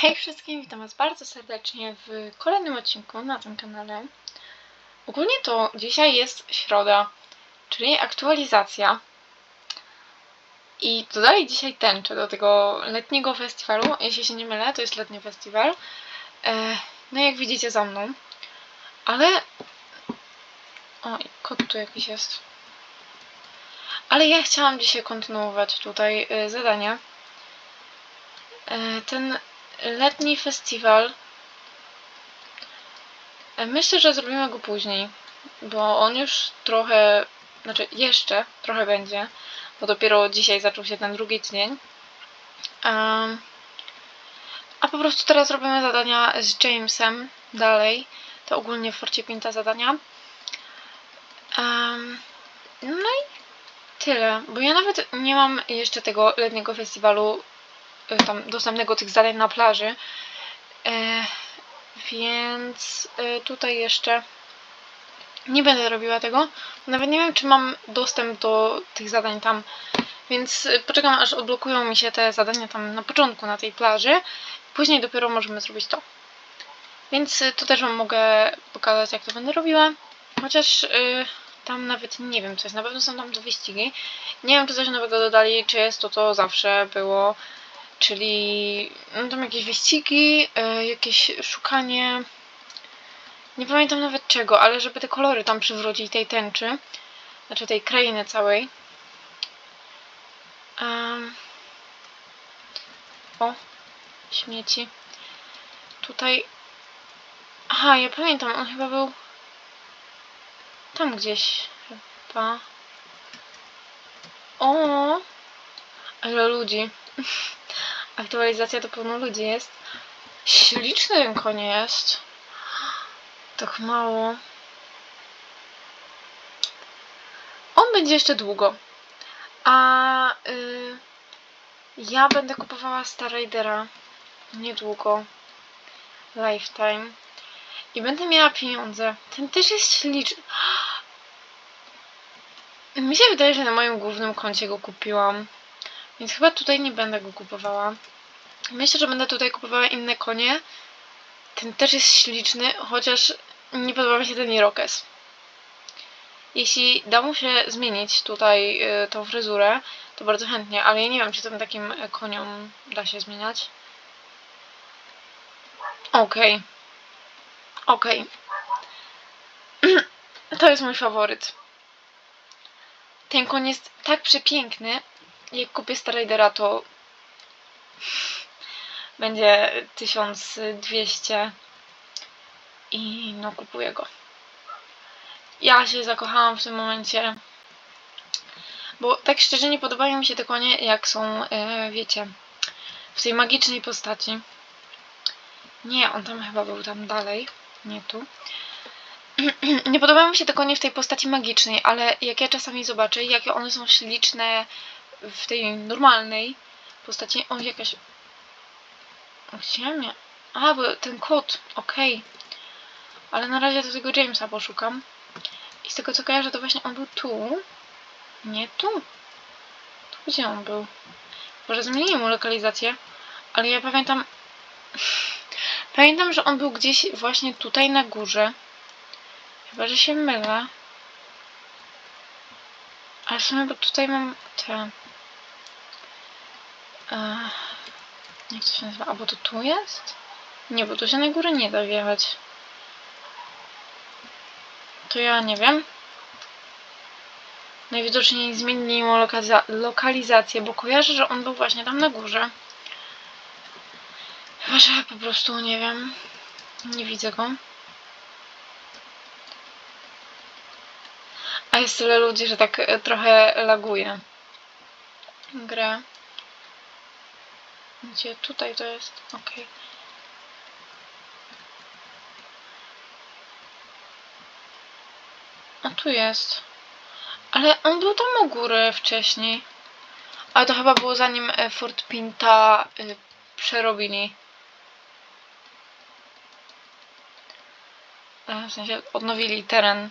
Hej wszystkim, witam was bardzo serdecznie w kolejnym odcinku na tym kanale. Ogólnie to dzisiaj jest środa, czyli aktualizacja. I dodali dzisiaj tęczę do tego letniego festiwalu. Jeśli się nie mylę, to jest letni festiwal. E, no jak widzicie za mną. Ale... O, kot tu jakiś jest. Ale ja chciałam dzisiaj kontynuować tutaj e, zadania. E, ten letni festiwal. Myślę, że zrobimy go później, bo on już trochę, znaczy jeszcze trochę będzie, bo dopiero dzisiaj zaczął się ten drugi dzień. Um, a po prostu teraz robimy zadania z Jamesem dalej. To ogólnie w Forcie Pinta zadania. Um, no i tyle, bo ja nawet nie mam jeszcze tego letniego festiwalu tam dostępnego tych zadań na plaży. E, więc y, tutaj jeszcze nie będę robiła tego. Nawet nie wiem, czy mam dostęp do tych zadań tam. Więc y, poczekam, aż odblokują mi się te zadania tam na początku na tej plaży. Później dopiero możemy zrobić to. Więc y, to też Wam mogę pokazać, jak to będę robiła. Chociaż y, tam nawet nie wiem, co jest. Na pewno są tam te wyścigi. Nie wiem, czy coś nowego dodali, czy jest to, co zawsze było. Czyli no, tam jakieś wyścigi, y, jakieś szukanie. Nie pamiętam nawet czego, ale żeby te kolory tam przywrócić tej tęczy. Znaczy tej krainy całej. Em, o, śmieci. Tutaj. Aha, ja pamiętam, on chyba był tam gdzieś chyba. O, ale ludzi. Aktualizacja to pełno ludzi jest. Śliczny ten jest. Tak mało. On będzie jeszcze długo. A y, ja będę kupowała Star Raidera niedługo. Lifetime. I będę miała pieniądze. Ten też jest śliczny. Mi się wydaje, że na moim głównym koncie go kupiłam. Więc chyba tutaj nie będę go kupowała. Myślę, że będę tutaj kupowała inne konie. Ten też jest śliczny, chociaż nie podoba mi się ten Irokes. Jeśli da mu się zmienić tutaj y, tą fryzurę, to bardzo chętnie, ale ja nie wiem, czy tym takim y, koniom da się zmieniać. Okej. Okej. To jest mój faworyt. Ten koń jest tak przepiękny. Jak kupię Star Raidera, to będzie 1200 i no kupuję go. Ja się zakochałam w tym momencie. Bo tak szczerze nie podobają mi się te konie, jak są, e, wiecie, w tej magicznej postaci. Nie, on tam chyba był tam dalej, nie tu. nie podobają mi się te konie w tej postaci magicznej, ale jak ja czasami zobaczę, jakie one są śliczne w tej normalnej postaci. O, jakaś... Gdzie mnie? A, bo ten kot, okej. Ale na razie do tego Jamesa poszukam. I z tego co kojarzę, to właśnie on był tu. Nie tu. Tu gdzie on był? Może zmienili mu lokalizację, ale ja pamiętam... Pamiętam, że on był gdzieś właśnie tutaj na górze. Chyba, że się mylę. Ale w sumie, bo tutaj mam te... Jak to się nazywa? A bo to tu jest? Nie, bo tu się na górę nie da wjechać. To ja nie wiem. Najwidoczniej zmienili mu lokaliza- lokalizację, bo kojarzę, że on był właśnie tam na górze. Chyba, że po prostu nie wiem. Nie widzę go. A jest tyle ludzi, że tak e, trochę laguje grę. Gdzie tutaj to jest? Okej. A tu jest. Ale on był tam u góry wcześniej. Ale to chyba było zanim e, Fort Pinta y, przerobili. E, W sensie odnowili teren.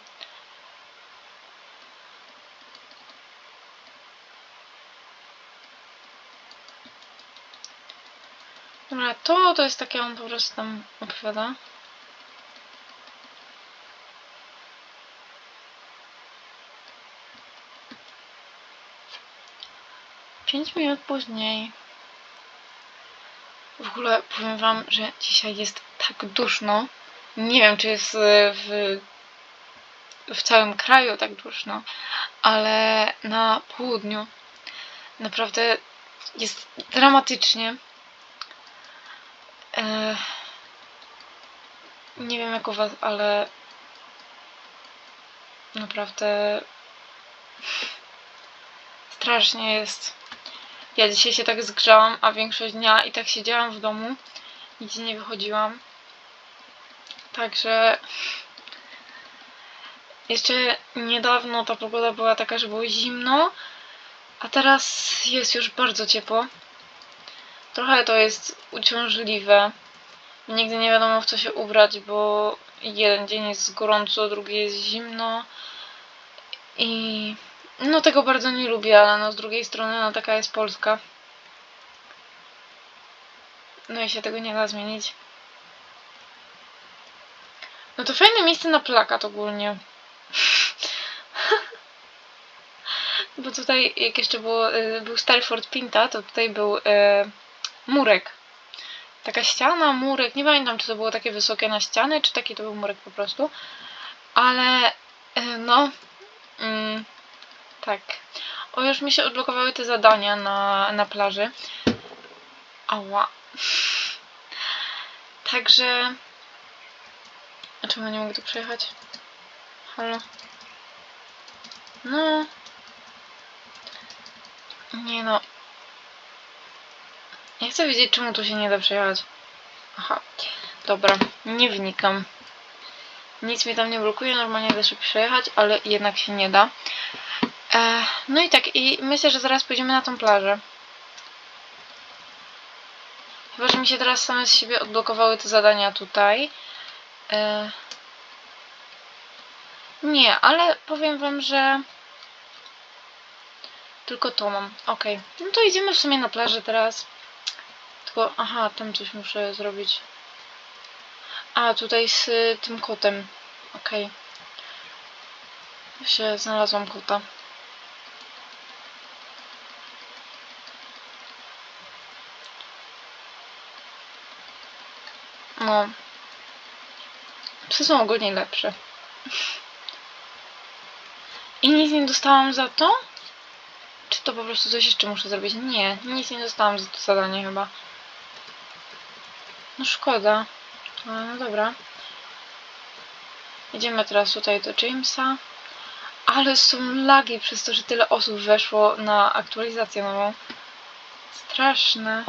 Dobra, to to jest takie, on po prostu tam opowiada. Pięć minut później. W ogóle powiem wam, że dzisiaj jest tak duszno. Nie wiem, czy jest e, w, w całym kraju tak duszno, ale na południu naprawdę jest dramatycznie. E, nie wiem jak u was, ale naprawdę strasznie jest. Ja dzisiaj się tak zgrzałam, a większość dnia i tak siedziałam w domu. Nigdzie nie wychodziłam. Także jeszcze niedawno ta pogoda była taka, że było zimno, a teraz jest już bardzo ciepło. Trochę to jest uciążliwe. Nigdy nie wiadomo w co się ubrać, bo jeden dzień jest gorąco, drugi jest zimno. I no tego bardzo nie lubię, ale no z drugiej strony no taka jest Polska. No i się tego nie da zmienić. No to fajne miejsce na plakat ogólnie. Bo tutaj, jak jeszcze było, y, był stary Fort Pinta, to tutaj był y, murek. Taka ściana, murek, nie pamiętam czy to było takie wysokie na ściany, czy taki to był murek po prostu. Ale y, no, mm, tak. O, już mi się odblokowały te zadania na, na plaży. Ała. Także... A czemu nie mogę tu przejechać? Halo? No... Nie no. Ja chcę wiedzieć, czemu tu się nie da przejechać. Aha. Dobra, nie wnikam. Nic mnie tam nie blokuje, normalnie da się przejechać, ale jednak się nie da. E, no i tak, i myślę, że zaraz pójdziemy na tą plażę. Chyba, że mi się teraz same z siebie odblokowały te zadania tutaj. E, nie, ale powiem wam, że tylko to mam. Ok. No to idziemy w sumie na plażę teraz. Tylko, aha, tam coś muszę zrobić. A, tutaj z y, tym kotem. Ok. Się znalazłam kota. No. Psy są ogólnie lepsze. I nic nie dostałam za to? Czy to po prostu coś jeszcze muszę zrobić? Nie, nic nie dostałam za to zadanie chyba. No szkoda. No dobra. Idziemy teraz tutaj do Jamesa. Ale są lagi przez to, że tyle osób weszło na aktualizację nową. Straszne.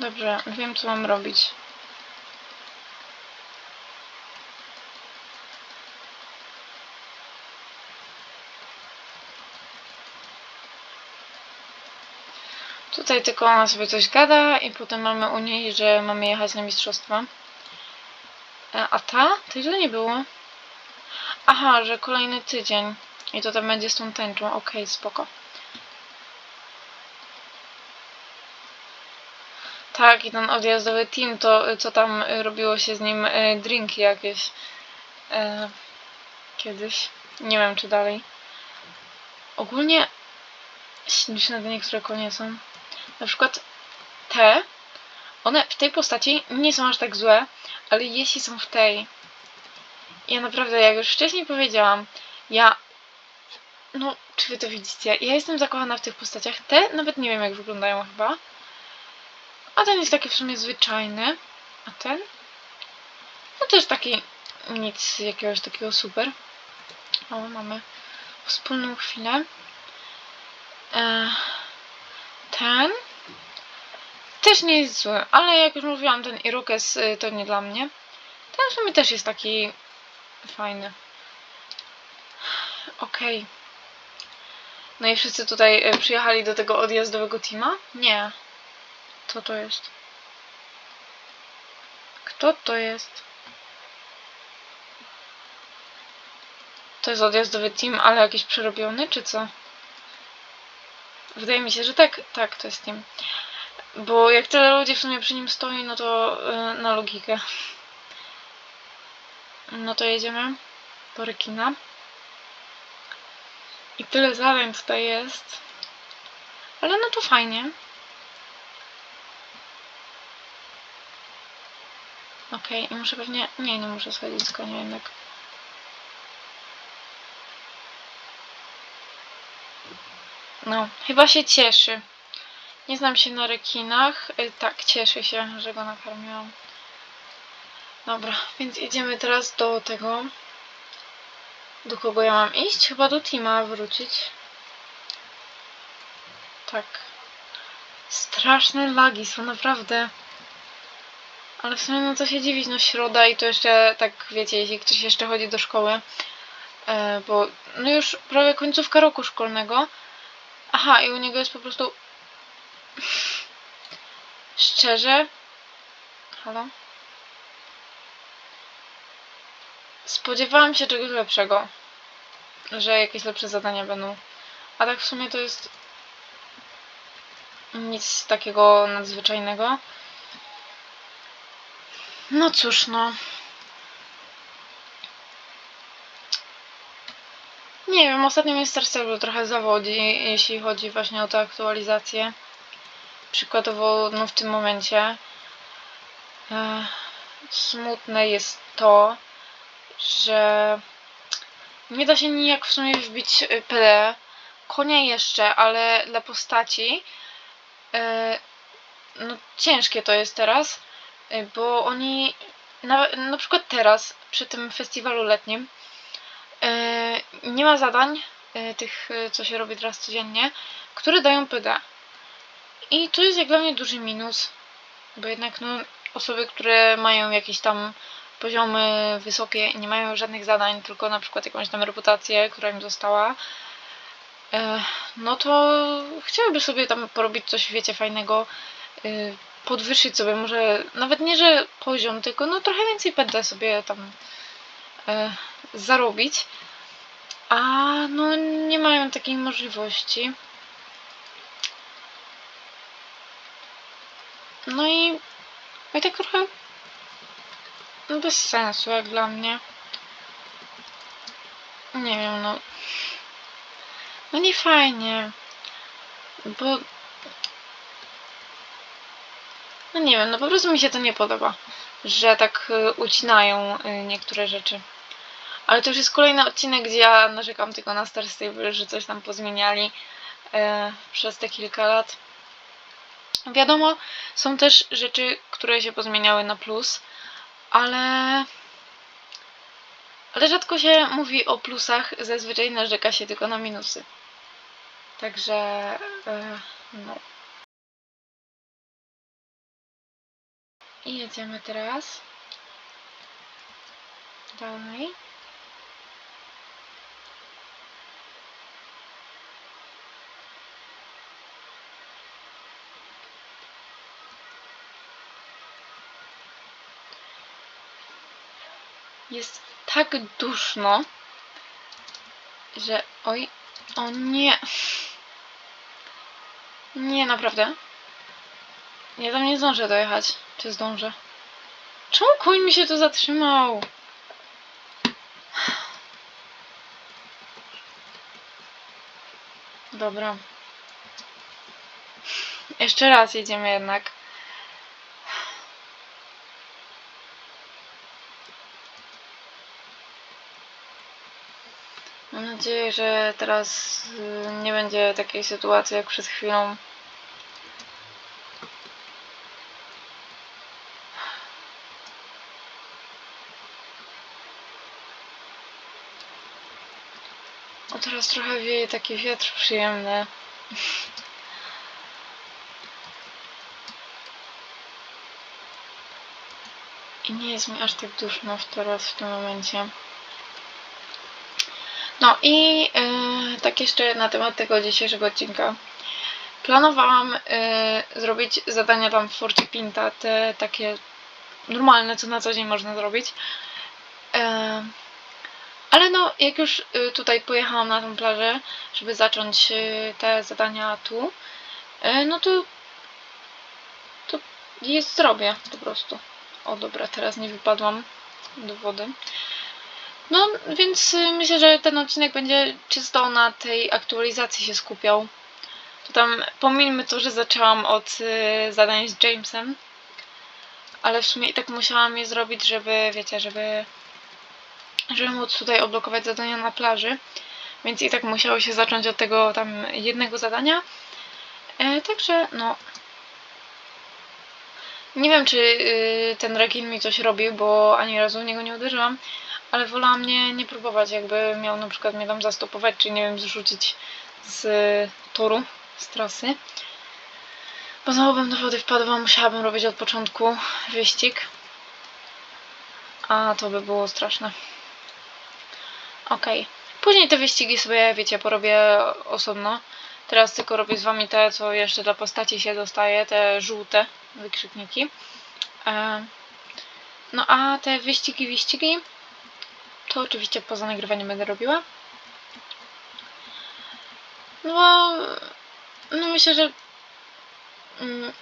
Dobrze, wiem co mam robić. Tutaj tylko ona sobie coś gada i potem mamy u niej, że mamy jechać na mistrzostwa. E, A ta? To źle nie było. Aha, że kolejny tydzień. I to tam będzie z tą tęczą. Okej, spoko. Tak, i ten odjazdowy team, to co tam robiło się z nim y, drinki jakieś e, kiedyś. Nie wiem, czy dalej. Ogólnie śliczne te niektóre konie są. Na przykład te, one w tej postaci nie są aż tak złe, ale jeśli są w tej, ja naprawdę, jak już wcześniej powiedziałam, ja, no, czy wy to widzicie, ja jestem zakochana w tych postaciach, te nawet nie wiem jak wyglądają chyba, a ten jest taki w sumie zwyczajny, a ten, no też taki, nic jakiegoś takiego super. O, mamy wspólną chwilę. E, ten też nie jest zły, ale jak już mówiłam, ten Irokes y, to nie dla mnie. Ten w sumie też jest taki fajny. Okej. No i wszyscy tutaj y, przyjechali do tego odjazdowego teama? Nie. Co to jest? Kto to jest? To jest odjazdowy team, ale jakiś przerobiony, czy co? Wydaje mi się, że tak, tak, to jest Team. Bo jak tyle ludzi w sumie przy nim stoi, no to y, na logikę. No to jedziemy do rekina. I tyle zadań tutaj jest. Ale no to fajnie. Okej, i muszę pewnie... Nie, nie muszę schodzić z konia jednak. No, chyba się cieszy. Nie znam się na rekinach. Y, Tak, cieszy się, że go nakarmiłam. Dobra, więc idziemy teraz do tego. Do kogo ja mam iść? Chyba do Tima wrócić. Tak. Straszne lagi są naprawdę. Ale w sumie no co się dziwić, no środa i to jeszcze tak wiecie, jeśli ktoś jeszcze chodzi do szkoły. E, bo no już prawie końcówka roku szkolnego. Aha, i u niego jest po prostu. Szczerze. Halo? Spodziewałam się czegoś lepszego. Że jakieś lepsze zadania będą. A tak w sumie to jest. Nic takiego nadzwyczajnego. No cóż, no. Nie wiem, ostatnio mnie Star Stable trochę zawodzi, jeśli chodzi właśnie o te aktualizacje. Przykładowo, no w tym momencie e, smutne jest to, że nie da się nijak w sumie wbić e, PD. Konia jeszcze, ale dla postaci e, no ciężkie to jest teraz, e, bo oni na, na przykład teraz przy tym festiwalu letnim e, nie ma zadań tych, co się robi teraz codziennie, które dają PD. I to jest jak dla mnie duży minus, bo jednak no, osoby, które mają jakieś tam poziomy wysokie i nie mają żadnych zadań, tylko na przykład jakąś tam reputację, która im została, e, no to chciałyby sobie tam porobić coś, wiecie, fajnego, e, podwyższyć sobie może, nawet nie, że poziom, tylko no trochę więcej PD sobie tam e, zarobić, a no nie mają takiej możliwości. No i, no i tak trochę no bez sensu jak dla mnie. Nie wiem, no. No nie fajnie. Bo. No nie wiem, no po prostu mi się to nie podoba, że tak y, ucinają y, niektóre rzeczy. Ale to już jest kolejny odcinek, gdzie ja narzekam tylko na Star Stable, że coś tam pozmieniali y, przez te kilka lat. Wiadomo, są też rzeczy, które się pozmieniały na plus, ale. Ale rzadko się mówi o plusach, zazwyczaj narzeka się tylko na minusy. Także. E, no. I jedziemy teraz. Dalej. Jest tak duszno, że oj, o nie. Nie, naprawdę. Ja tam nie zdążę dojechać. Czy zdążę? Czemu koń mi się tu zatrzymał? Dobra. Jeszcze raz jedziemy jednak. Nadzieję, że teraz y, nie będzie takiej sytuacji jak przed chwilą. O teraz trochę wieje taki wiatr przyjemny. I nie jest mi aż tak duszno teraz w tym momencie. No i yy, tak jeszcze na temat tego dzisiejszego odcinka. Planowałam yy, zrobić zadania tam w Forcie Pinta, te takie normalne, co na co dzień można zrobić. Yy, Ale no, jak już tutaj pojechałam na tą plażę, żeby zacząć te zadania tu, no to to je zrobię po prostu. O dobra, teraz nie wypadłam do wody. No, więc y, myślę, że ten odcinek będzie czysto na tej aktualizacji się skupiał. To tam pomijmy to, że zaczęłam od y, zadań z Jamesem, ale w sumie i tak musiałam je zrobić, żeby, wiecie, żeby żeby móc tutaj odblokować zadania na plaży. Więc i tak musiało się zacząć od tego tam jednego zadania. E, także no. Nie wiem, czy y, ten rekin mi coś robił, bo ani razu w niego nie uderzyłam, ale wolałam nie, nie próbować, jakby miał na przykład mnie tam zastopować, czy nie wiem, zrzucić z toru, z trasy. Bo znowu bym do wody wpadła, musiałabym robić od początku wyścig. A to by było straszne. Okej. Później te wyścigi sobie, wiecie, porobię osobno. Teraz tylko robię z wami te, co jeszcze dla postaci się dostaje, te żółte wykrzykniki. E, No a te wyścigi, wyścigi, to oczywiście poza nagrywaniem będę robiła. No bo, no myślę, że mm,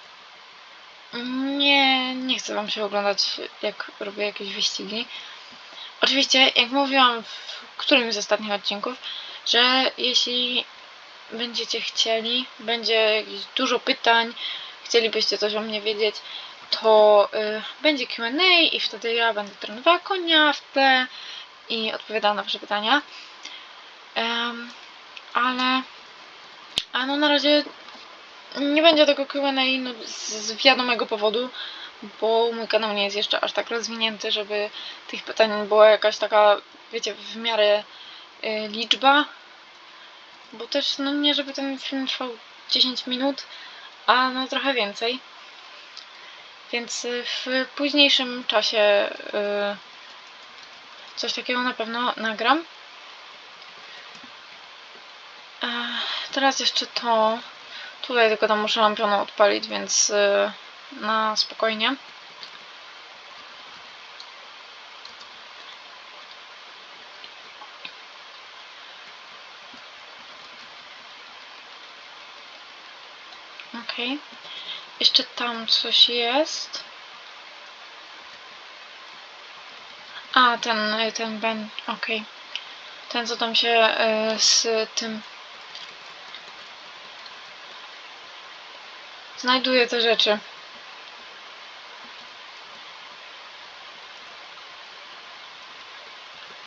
nie, nie chcę wam się oglądać, jak robię jakieś wyścigi. Oczywiście, jak mówiłam w którymś z ostatnich odcinków, że jeśli będziecie chcieli, będzie dużo pytań, chcielibyście coś o mnie wiedzieć, to y, będzie Q&A i wtedy ja będę trenowała konia w tle i odpowiadała na wasze pytania. Em, ale a no na razie nie będzie tego Q&A no, z, wiadomego powodu, bo mój kanał nie jest jeszcze aż tak rozwinięty, żeby tych pytań była jakaś taka, wiecie, w miarę y, liczba. Bo też, no nie, żeby ten film trwał 10 minut, a no trochę więcej. Więc w późniejszym czasie y, coś takiego na pewno nagram. E, teraz jeszcze to. Tutaj tylko tam muszę lampioną odpalić, więc y, na spokojnie. Okej. Jeszcze tam coś jest. A, ten, ten Ben, okej. Ten, co tam się y, z tym... Znajduje te rzeczy.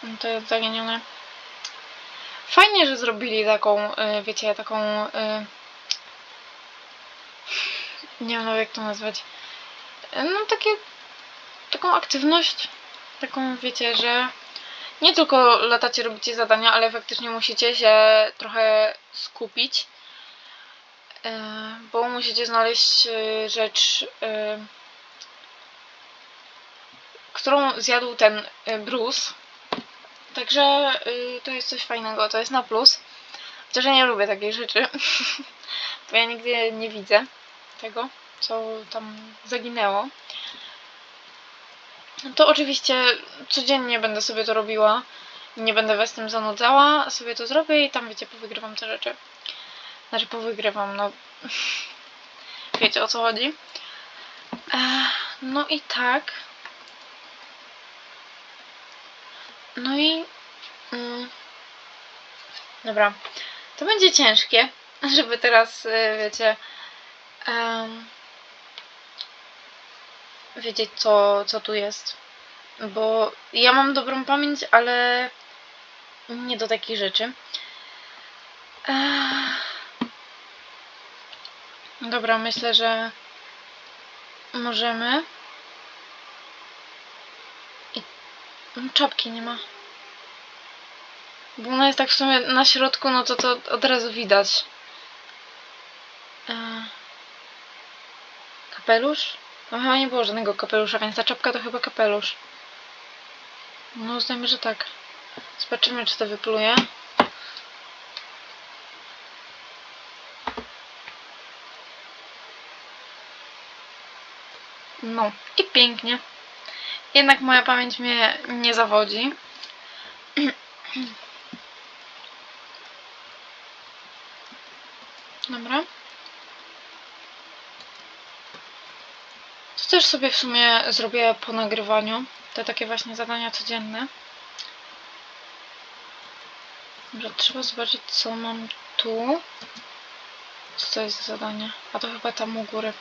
No To jest zaginione. Fajnie, że zrobili taką, y, wiecie, taką... y, Nie wiem jak to nazwać. No takie... Taką aktywność. Taką, wiecie, że... Nie tylko latacie, robicie zadania, ale faktycznie musicie się trochę skupić. y, Bo musicie znaleźć y, rzecz... y, którą zjadł ten Bruce. Także to jest coś fajnego, to jest na plus. Chociaż ja nie lubię takiej rzeczy, bo ja nigdy nie widzę tego, co tam zaginęło. To oczywiście codziennie będę sobie to robiła. Nie będę was tym zanudzała, sobie to zrobię i tam wiecie, powygrywam te rzeczy. Znaczy powygrywam, no. Wiecie o co chodzi. No i tak. No i. Mm, dobra. To będzie ciężkie, żeby teraz, y, wiecie. Wiedzieć, co, co tu jest. Bo ja mam dobrą pamięć, ale nie do takich rzeczy. Dobra, myślę, że możemy. I czapki nie ma. Bo ona jest tak w sumie na środku, no to to od razu widać. E... Kapelusz? No chyba nie było żadnego kapelusza, więc ta czapka to chyba kapelusz. No uznajmy, że tak. Zobaczymy, czy to wypluje. No i pięknie. Jednak moja pamięć mnie nie zawodzi. Dobra. Też sobie w sumie zrobię po nagrywaniu. Te takie właśnie zadania codzienne. Dobra, trzeba zobaczyć co mam tu. Co to jest za zadanie? A to chyba tam u góry.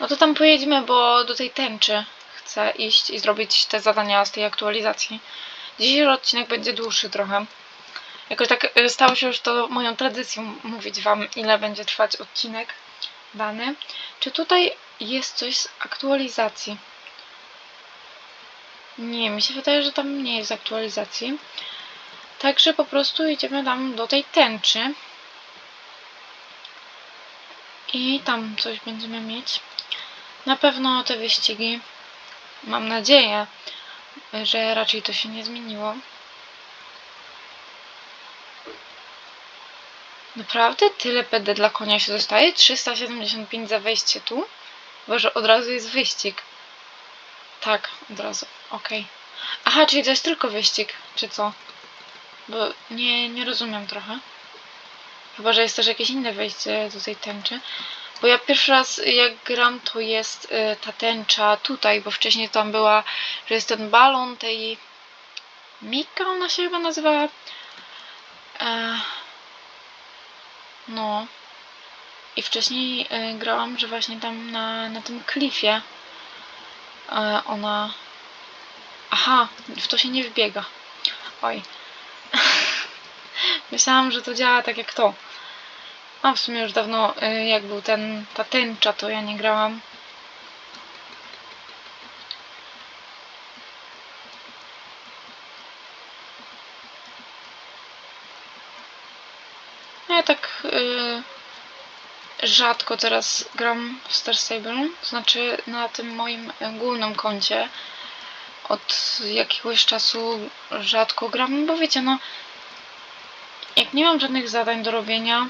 No to tam pojedziemy, bo do tej tęczy chcę iść i zrobić te zadania z tej aktualizacji. Dzisiejszy odcinek będzie dłuższy trochę. Jakoś tak y, stało się już to moją tradycją mówić Wam, ile będzie trwać odcinek dany. Czy tutaj jest coś z aktualizacji? Nie, mi się wydaje, że tam nie jest aktualizacji. Także po prostu idziemy tam do tej tęczy. I tam coś będziemy mieć. Na pewno te wyścigi, mam nadzieję, że raczej to się nie zmieniło. Naprawdę tyle PD dla konia się dostaje? 375 za wejście tu? Chyba, że od razu jest wyścig. Tak, od razu. Okej. Aha, czyli to jest tylko wyścig, czy co? Bo nie, nie rozumiem trochę. Chyba, że jest też jakieś inne wejście do tej tęczy. Bo ja pierwszy raz jak gram, to jest y, ta tęcza tutaj, bo wcześniej tam była, że jest ten balon tej... Mika ona się chyba nazywała? E... No. I wcześniej y, grałam, że właśnie tam na, na tym klifie e, ona... Aha, w to się nie wbiega. Oj. Myślałam, że to działa tak jak to. A w sumie już dawno, y, jak był ten, ta tęcza, to ja nie grałam. Ja tak rzadko teraz gram w Star Stable, znaczy na tym moim głównym koncie od jakiegoś czasu rzadko gram, bo wiecie, no jak nie mam żadnych zadań do robienia,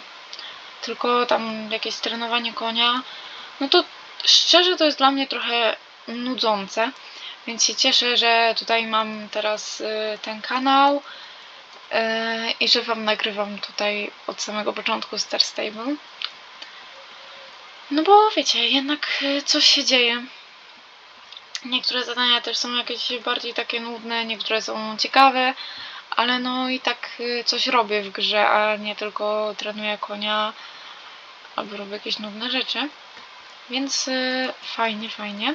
tylko tam jakieś trenowanie konia, no to szczerze to jest dla mnie trochę nudzące, więc się cieszę, że tutaj mam teraz y, ten kanał y, i że Wam nagrywam tutaj od samego początku Star Stable. No bo wiecie, jednak y, coś się dzieje. Niektóre zadania też są jakieś bardziej takie nudne, niektóre są ciekawe, ale no i tak y, coś robię w grze, a nie tylko trenuję konia albo robię jakieś nudne rzeczy. Więc y, fajnie, fajnie.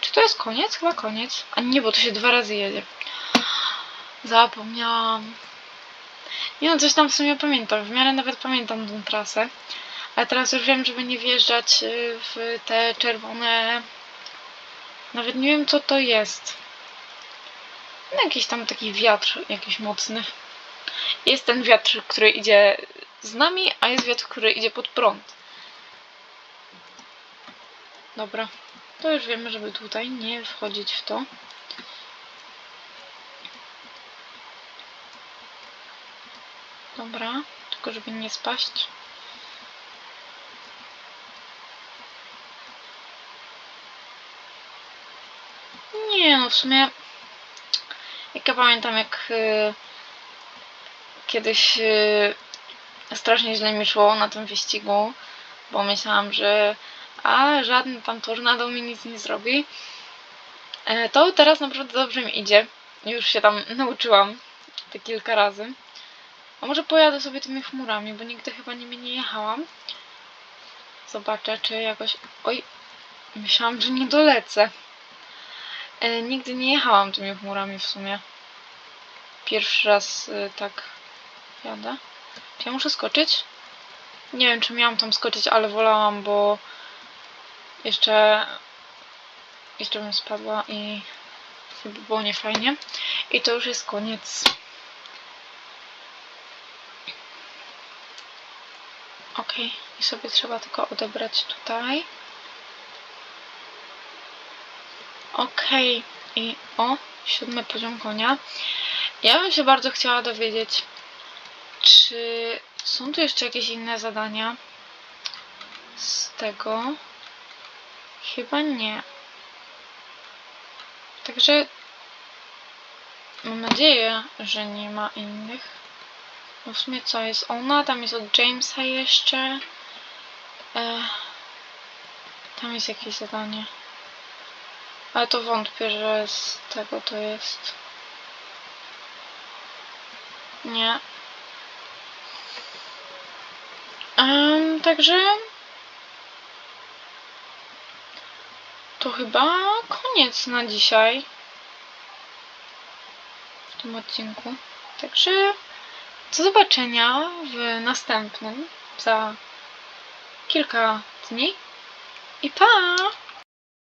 Czy to jest koniec? Chyba koniec. A nie, bo to się dwa razy jedzie. Zapomniałam. Nie no, coś tam w sumie pamiętam. W miarę nawet pamiętam tą trasę. Ale teraz już wiem, żeby nie wjeżdżać y, w te czerwone... Nawet nie wiem, co to jest. No, jakiś tam taki wiatr jakiś mocny. Jest ten wiatr, który idzie z nami, a jest wiatr, który idzie pod prąd. Dobra. To już wiemy, żeby tutaj nie wchodzić w to. Dobra. Tylko żeby nie spaść. No w sumie jak ja pamiętam, jak y, kiedyś y, strasznie źle mi szło na tym wyścigu, bo myślałam, że a żadny tam tornado mi nic nie zrobi. E, to teraz naprawdę dobrze mi idzie. Już się tam nauczyłam te kilka razy. A może pojadę sobie tymi chmurami, bo nigdy chyba nimi nie jechałam. Zobaczę, czy jakoś... Oj, myślałam, że nie dolecę. E, nigdy nie jechałam tymi chmurami w sumie. Pierwszy raz e, tak jadę. Czy ja muszę skoczyć? Nie wiem, czy miałam tam skoczyć, ale wolałam, bo jeszcze jeszcze bym spadła i by było niefajnie. I to już jest koniec. Ok, i sobie trzeba tylko odebrać tutaj. Ok, i o, siódmy poziom konia. Ja bym się bardzo chciała dowiedzieć, czy są tu jeszcze jakieś inne zadania z tego? Chyba nie. Także Mam nadzieję, że nie ma innych. No w sumie co jest ona? Tam jest od Jamesa jeszcze. E, tam jest jakieś zadanie. Ale to wątpię, że z tego to jest. Nie. Em, także to chyba koniec na dzisiaj w tym odcinku. Także do zobaczenia w następnym za kilka dni i pa!